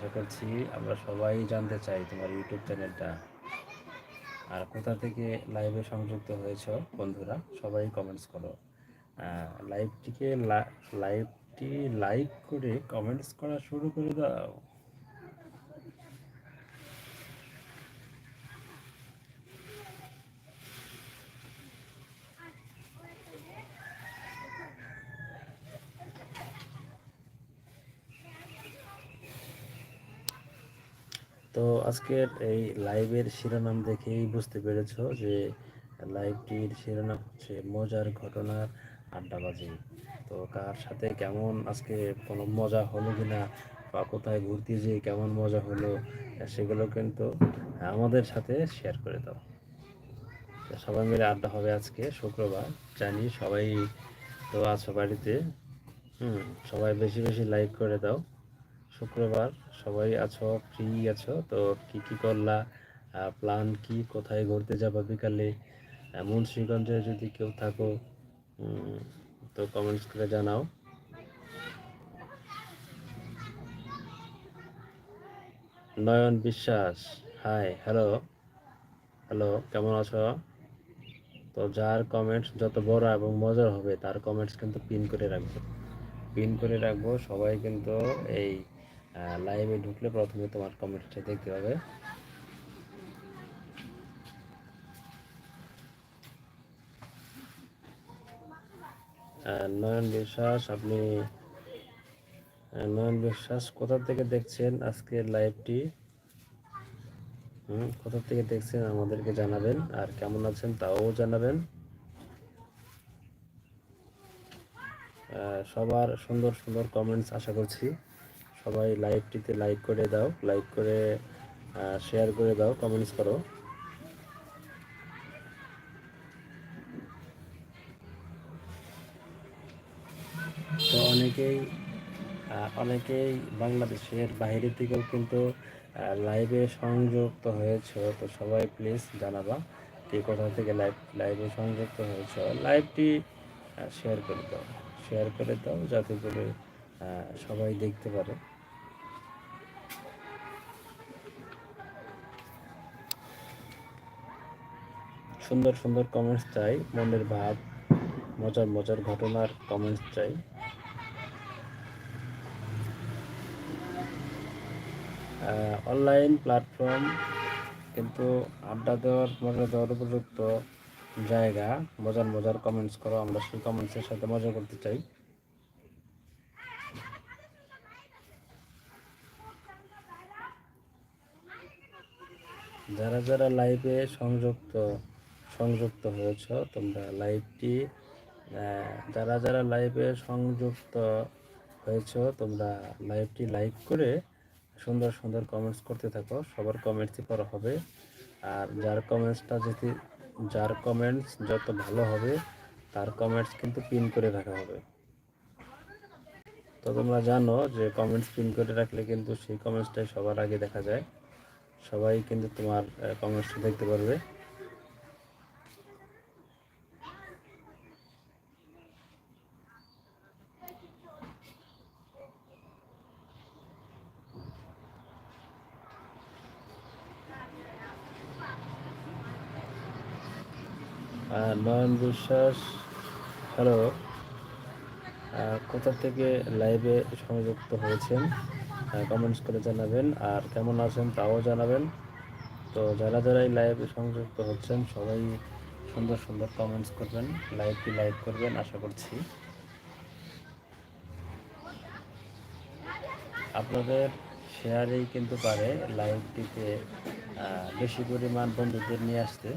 আশা করছি আমরা সবাই জানতে চাই তোমার ইউটিউব চ্যানেলটা আর কোথা থেকে লাইভে সংযুক্ত হয়েছ বন্ধুরা, সবাই কমেন্টস করো। লাইভটিকে লাইভটি লাইক করে কমেন্টস করা শুরু করে দাও। তো আজকের এই লাইভের শিরোনাম দেখেই বুঝতে পেরেছ যে লাইভটির শিরোনাম হচ্ছে মজার ঘটনার আড্ডাবাজি। তো কার সাথে কেমন আজকে কোনো মজা হলো কি না বা কোথায় ঘুরতে যেয়ে কেমন মজা হলো, সেগুলো কিন্তু আমাদের সাথে শেয়ার করে দাও। সবাই মিলে আড্ডা হবে আজকে, শুক্রবার, জানি সবাই তো আছো বাড়িতে। হুম, সবাই বেশি বেশি লাইক করে দাও। শুক্রবার। সবাই আছো, ফ্রি আছো, তো কি কি করলা? প্ল্যান কি? কোথায় ঘুরতে যাবা বিকালে? মুন্সিগঞ্জে যদি কেউ থাকো তো কমেন্টস করে জানাও। নয়ন বিশ্বাস হাই হ্যালো হ্যালো কেমন আছো? তো যার কমেন্টস যত বড় এবং মজার হবে, তার কমেন্টস কিন্তু পিন করে রাখব। পিন করে রাখব, সবাই কিন্তু এই লাইভে ঢুকলে প্রথমে তোমার কমেন্টটা দেখতে হবে নয়ন বিশ্বাস, আপনি নয়ন বিশ্বাস কোথা থেকে দেখছেন আজকের লাইভটি হুম কোথা থেকে দেখছেন আমাদেরকে জানাবেন। আর কেমন আছেন তাও জানাবেন। সবার সুন্দর সুন্দর কমেন্টস আশা করছি। সবাই লাইভটিতে লাইক করে দাও লাইক করে শেয়ার করে দাও কমেন্টস করো। তো অনেকেই অনেকেই বাংলাদেশের বাইরে থেকেও কিন্তু লাইভে সংযুক্ত হয়েছে। তো সবাই প্লিজ জানাবা কে কোথা থেকে লাইভ লাইভে সংযুক্ত হয়েছে। লাইভটি শেয়ার করে দাও শেয়ার করে দাও যাতে করে সবাই দেখতে পারে। সুন্দর সুন্দর কমেন্টস চাই, মনের ভাব, মজার মজার ঘটনার কমেন্টস চাই। অনলাইন প্ল্যাটফর্ম কিন্তু আড্ডা দেওয়ার, মজা দেওয়ার উপযুক্ত জায়গা, মজার মজার কমেন্টস করো, আমরা সেই কমেন্টসের সাথে মজা করতে চাই। যারা যারা লাইভে সংযুক্ত সংযুক্ত হয়েছ, তোমরা লাইভটি যারা যারা লাইভে সংযুক্ত হয়েছ, তোমরা লাইভটি লাইক করে সুন্দর সুন্দর কমেন্টস করতে থাকো। সবার কমেন্টসই করা হবে। আর যার কমেন্টসটা যদি যার কমেন্টস যত ভালো হবে, তার কমেন্টস কিন্তু পিন করে রাখা হবে। তো তোমরা জানো যে কমেন্টস পিন করে রাখলে কিন্তু সেই কমেন্টসটাই সবার আগে দেখা যায়। সবাই কিন্তু তোমার কমেন্টসটা দেখতে পারবে। আর নয়ন বিশ্বাস হ্যালো কোথা থেকে লাইভে সংযুক্ত হয়েছেন? কমেন্টস করে জানাবেন, আর কেমন আছেন তাও জানাবেন। তো যারা যারা এই লাইভে সংযুক্ত হচ্ছেন, সবাই সুন্দর সুন্দর কমেন্টস করবেন লাইভটি লাইভ করবেন, আশা করছি। আপনাদের শেয়ারেই কিন্তু পারে লাইভটিতে বেশি পরিমাণ বন্ধুদের নিয়ে আসতে।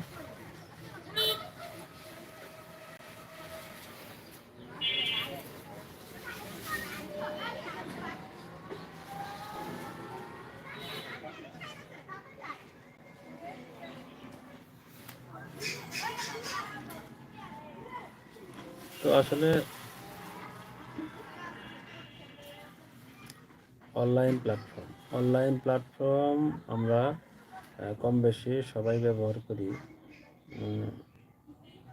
তো আসলে অনলাইন প্ল্যাটফর্ম অনলাইন প্ল্যাটফর্ম আমরা কম বেশি সবাই ব্যবহার করি।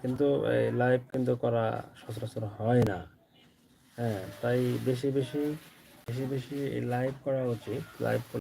কিন্তু লাইভ কিন্তু করা সচরাচর হয় না। হ্যাঁ তাই বেশি বেশি বেশি বেশি লাইভ করা উচিত। লাইভ